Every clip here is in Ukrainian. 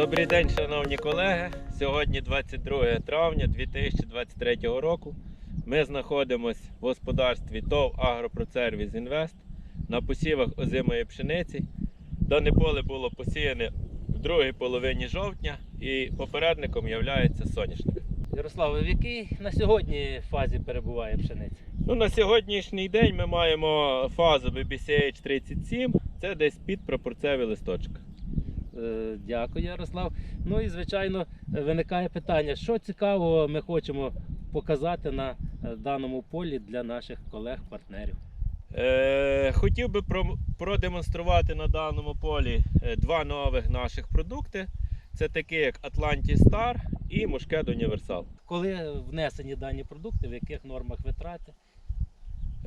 Добрий день, шановні колеги. Сьогодні 22 травня 2023 року. Ми знаходимося в господарстві ТОВ Агропроцервіс Інвест на посівах озимої пшениці. Дане поле було посіяне в другій половині жовтня і попередником є соняшник. Ярослав, в якій на сьогодні фазі перебуває пшениця? Ну, на сьогоднішній день ми маємо фазу BBCH 37, це десь під пропорцевий листочок. Е, Дякую, Ярослав. Ну і звичайно виникає питання, що цікавого ми хочемо показати на е, даному полі для наших колег-партнерів. Е, хотів би про- продемонструвати на даному полі е, два нових наших продукти. Це такі як Atlantis Star і Мушкет Універсал. Коли внесені дані продукти, в яких нормах витрати?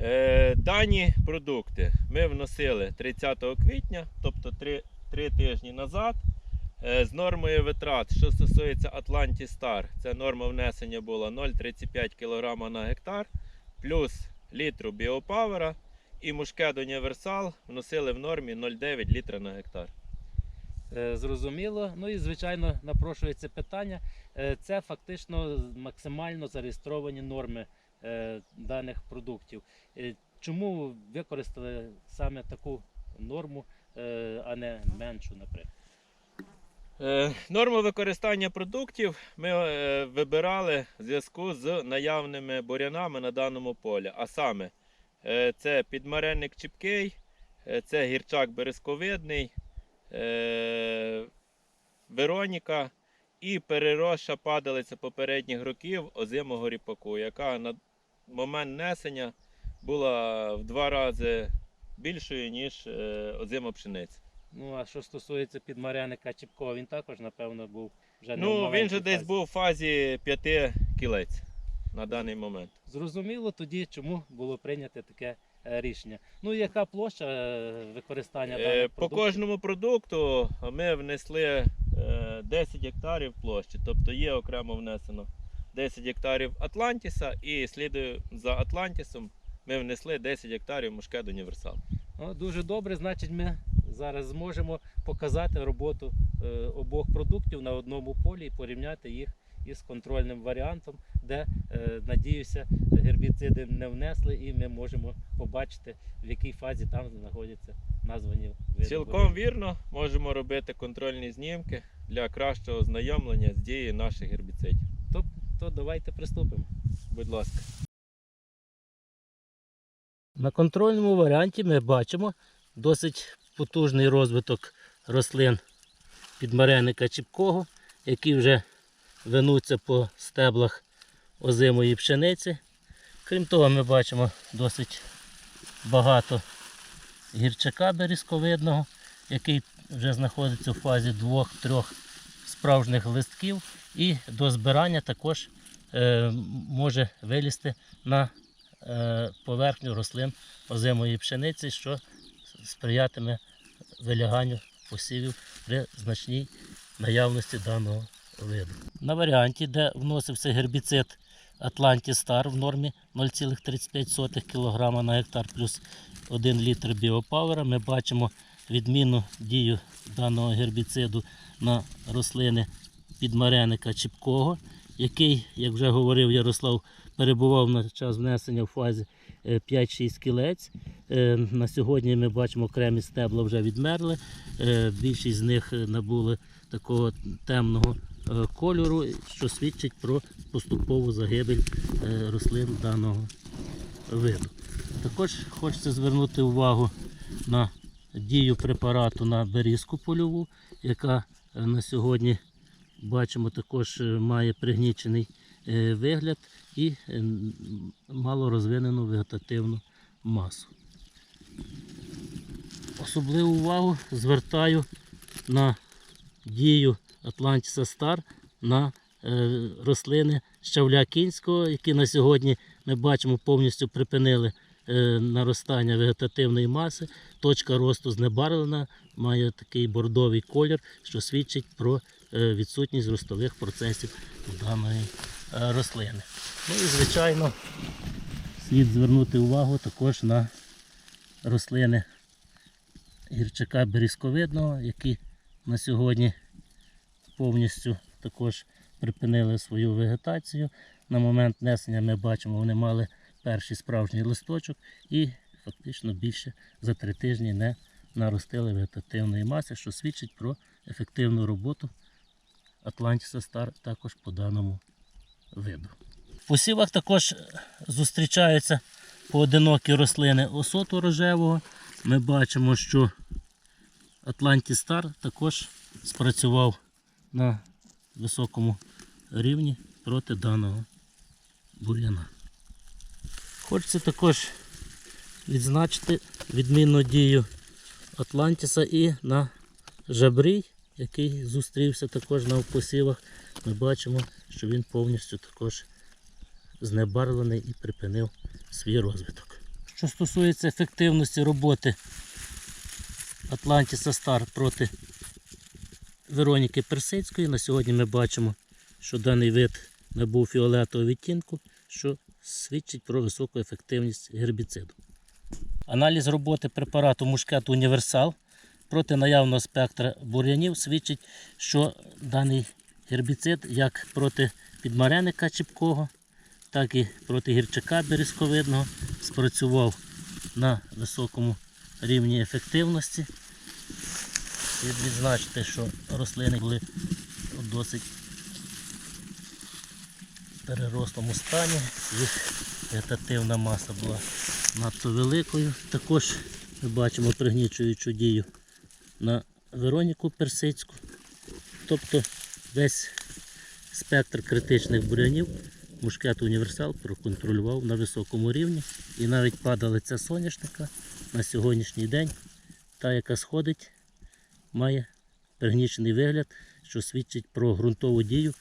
Е, дані продукти ми вносили 30 квітня, тобто 3, 3 тижні назад. Е, з нормою витрат, що стосується Atlantis Star, це норма внесення була 0,35 кг на гектар, плюс літру біопавера. І мушкет універсал вносили в нормі 0,9 літра на гектар. Е, Зрозуміло. Ну і звичайно напрошується питання. Е, Це фактично максимально зареєстровані норми даних продуктів. Чому використали саме таку норму, а не меншу, наприклад? Е, Норму використання продуктів ми е, вибирали в зв'язку з наявними бурянами на даному полі. А саме, е, це підмаренник чіпкий, е, це гірчак березковидний, е, Вероніка і переросша падалиця попередніх років озимого ріпаку, яка на момент несення була в два рази більшою, ніж е, озима пшениця. Ну а що стосується підмаряника Чіпкова, він також, напевно, був вже не Ну, він же десь фазі. був в фазі 5 кілець на даний момент. Зрозуміло тоді, чому було прийнято таке е, рішення. Ну, яка площа е, використання даних По продуктів? кожному продукту ми внесли е, 10 гектарів площі, тобто є окремо внесено 10 гектарів Атлантіса і слідую за Атлантісом ми внесли 10 гектарів мушкет універсал. О, дуже добре, значить, ми зараз зможемо показати роботу е, обох продуктів на одному полі і порівняти їх із контрольним варіантом, де, е, надіюся, гербіциди не внесли, і ми можемо побачити, в якій фазі там знаходяться названі види. Цілком вірно можемо робити контрольні знімки для кращого ознайомлення з дією наших гербіцидів. То давайте приступимо. Будь ласка. На контрольному варіанті ми бачимо досить потужний розвиток рослин підмареника чіпкого, які вже винуться по стеблах озимої пшениці. Крім того, ми бачимо досить багато гірчака берізковидного, який вже знаходиться в фазі двох-трьох справжніх листків, і до збирання також е, може вилізти на поверхню рослин озимої пшениці, що сприятиме виляганню посівів при значній наявності даного виду. На варіанті, де вносився гербіцид Atlantis Star в нормі 0,35 кг на гектар плюс 1 літр біопавера, ми бачимо відмінну дію даного гербіциду на рослини підмареника чіпкого, який, як вже говорив Ярослав, перебував на час внесення в фазі е, 5-6 кілець. Е, На сьогодні ми бачимо окремі стебла вже відмерли. Е, Більшість з них е, набули такого темного е, кольору, що свідчить про поступову загибель е, рослин даного виду. Також хочеться звернути увагу на дію препарату на берізку польову, яка е, на сьогодні бачимо також е, має пригнічений е, вигляд і е, мало розвинену вегетативну масу. Особливу увагу звертаю на дію Атлантіса Star на е, рослини щавля кінського, які на сьогодні ми бачимо повністю припинили е, наростання вегетативної маси. Точка росту знебарвлена, має такий бордовий колір, що свідчить про е, відсутність ростових процесів даної е, рослини. Ну і звичайно слід звернути увагу також на рослини гірчака берізковидного, які на сьогодні повністю також припинили свою вегетацію. На момент несення ми бачимо, вони мали перший справжній листочок і фактично більше за три тижні не наростили вегетативної маси, що свідчить про ефективну роботу Атлантіса Стар також по даному виду. В посівах також зустрічаються поодинокі рослини осоту рожевого. Ми бачимо, що Атлантіс Стар також спрацював на високому рівні проти даного бур'яна. Хочеться також відзначити відмінну дію Атлантіса і на жабрій, який зустрівся також на посівах. Ми бачимо, що він повністю також знебарвлений і припинив свій розвиток. Що стосується ефективності роботи Атлантіса Стар проти Вероніки Персидської, на сьогодні ми бачимо, що даний вид набув фіолетового відтінку, що свідчить про високу ефективність гербіциду. Аналіз роботи препарату Мушкет Універсал проти наявного спектра бур'янів свідчить, що даний гербіцид як проти підмареника чіпкого, так і проти гірчака березковидного спрацював на високому рівні ефективності. Слід відзначити, що рослини були у досить перерослому стані, їх вегетативна маса була надто великою. Також ми бачимо пригнічуючу дію на Вероніку Персидську. Тобто весь спектр критичних бурянів мушкет універсал проконтролював на високому рівні. І навіть падалиця соняшника на сьогоднішній день, та яка сходить, має пригнічений вигляд, що свідчить про ґрунтову дію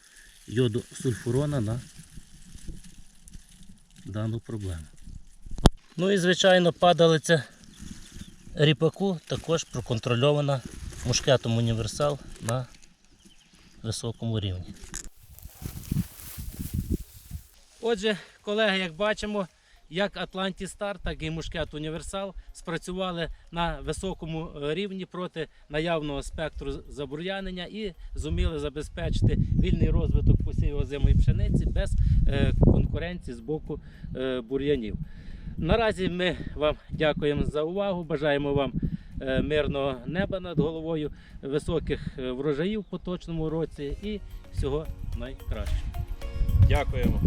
йоду сульфурона на дану проблему. Ну і звичайно падалиця ріпаку також проконтрольована мушкетом універсал на високому рівні. Отже, колеги, як бачимо, як Atlantis Star, так і Мушкет Універсал спрацювали на високому е, рівні проти наявного спектру забур'янення і зуміли забезпечити вільний розвиток посівів озимої пшениці без е, конкуренції з боку е, бур'янів. Наразі ми вам дякуємо за увагу. Бажаємо вам мирного неба над головою, високих е, врожаїв в поточному році і всього найкращого. Дякуємо.